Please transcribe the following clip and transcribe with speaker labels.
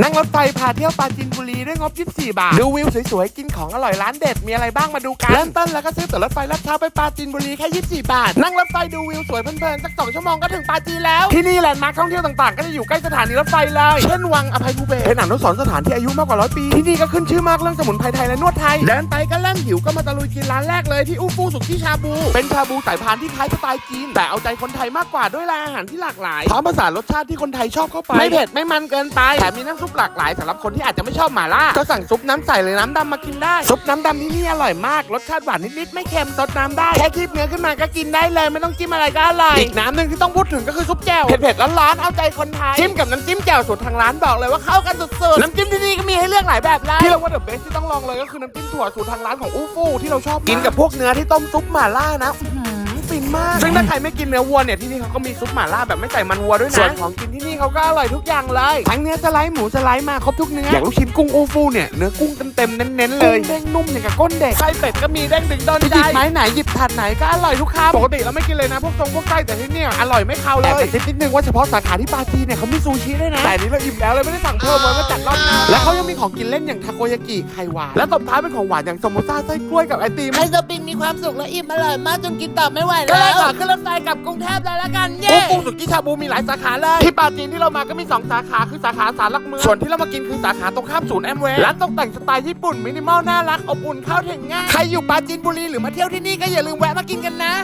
Speaker 1: นั่งรถไฟพาเที่ยวปราจีนบุรีด้วยงบ 24 บาท ดูวิวสวยๆ กินของอร่อยร้านเด็ด มีอะไรบ้างมาดูกัน เริ่มต้นแล้วก็ซื้อตั๋วรถไฟลัดเช้าไปปราจีนบุรีแค่ 24 บาท นั่งรถไฟดูวิวสวยเพลินๆ สัก 2 ชั่วโมงก็ถึงปราจีนแล้ว ที่นี่แลนด์มาร์คท่องเที่ยวต่างๆ ก็จะอยู่ใกล้สถานีรถไฟเลย เช่นวังอภัยภูเบศรเป็นอนุสรณ์สถานที่อายุมากกว่าร้อยปี ที่นี่ก็ขึ้นชื่อมากเรื่องสมุนไพรไทยและนวดไทย เดินไปก็เริ่มหิวก็มาตะลุยกินร้านแรกเลยที่อูฟูสุกี้ชาบู เป็นชาบูสายพานที่คล้ายสไตล์จีนแต่เอาใจคนไทยมากกว่าด้วยรายอาหารที่หลากหลายพร้อมผสานรสชาติที่คนไทยชอบเข้าไปไม่เผ็ดไม่มันเกินไปแถมมีน้ำซุปหลากหลายสำหรับคนที่อาจจะไม่ชอบหม่าล่าก็สั่งซุปน้ำใสหรือน้ำดำมากินได้ ซุปน้ำดำที่นี่อร่อยมาก รสชาติหวานนิดๆไม่เค็มซดน้ำได้ แค่คีบเนื้อขึ้นมาก็กินได้เลย ไม่ต้องจิ้มอะไรก็อร่อย อีกน้ำหนึ่งที่ต้องพูดถึงก็คือซุปแจ่วเผ็ดๆร้อนๆเอาใจคนไทยจิ้มกับน้ำจิ้มแจ่วสูตรทางร้านบอกเลยว่าเข้ากันสุดๆน้ำจิ้มที่นี่ก็มีให้เลือกหลายแบบเลยที่เราว่าเดอะเบสที่ต้องลองเลยก็คือน้ำจิ้มถั่วสูตรทางร้านของอู้ฟู่ที่เราชอบกินกับพวกเนื้อที่ต้มซุปหม่าล่านะอื้อหือ ฟินมาก ซึ่งถ้าใครไม่กินเนื้อวัวเนี่ยที่นี่เขาก็มีซุปหม่าล่าแบบไม่ใส่มันวัวด้วยนะ ส่วนของกินที่นี่เขาก็อร่อยทุกอย่างเลย ทั้งเนื้อสไลด์หมูสไลด์มาครบทุกเนื้อ อย่างลูกชิ้นกุ้งอู้ฟู่เนี่ยเนื้อกุ้งเต็มๆเน้นๆเลยเด้งนุ่มอย่างกับก้นเด็กไส้เป็ดก็มีเด้งดึงโดนใจหยิบไม้ไหนหยิบถาดไหนก็อร่อยทุกคำปกติเราไม่กินเลยนะพวกทรงพวกไส้แต่ที่เนี่ยอร่อยไม่คาวเลยแต่ติดนิดนึงว่าเฉพาะสาขาที่ปาจีนเนี่ยเขามีซูชิด้วยนะ แต่อันนี้เราอิ่มแล้วเลยไม่ได้สั่งเพิ่มไว้มาจัดรอบหน้าและเขายังมีของกินเล่นอย่างทาโกยากิไข่หวานและตบท้ายเป็นของหวานอย่างสโมซ่าไส้กล้วยกับไอติม
Speaker 2: ไอศปินมีความสุขและอิ่มอร่อยมากจนกินต่อไม่ไหว
Speaker 1: ก็เล
Speaker 2: แล้
Speaker 1: ยวขอขึ้นรถไฟกลับกรุงเทพเลยละกันเย้ปูสุกี้ชาบูมีหลายสาขาเลย ที่ปาจีนที่เรามาก็มี 2 สาขาคือสาขาสารหลักเมืองส่วนที่เรามากินคือสาขาตรงข้ามศูนย์แอมเวย์ร้านตกแต่งสไตล์ญี่ปุ่นมินิมอลน่ารักอบอุ่นเข้าถึงง่ายใครอยู่ปาจีนบุรีหรือมาเที่ยวที่นี่ก็อย่าลืมแวะมากินกันนะ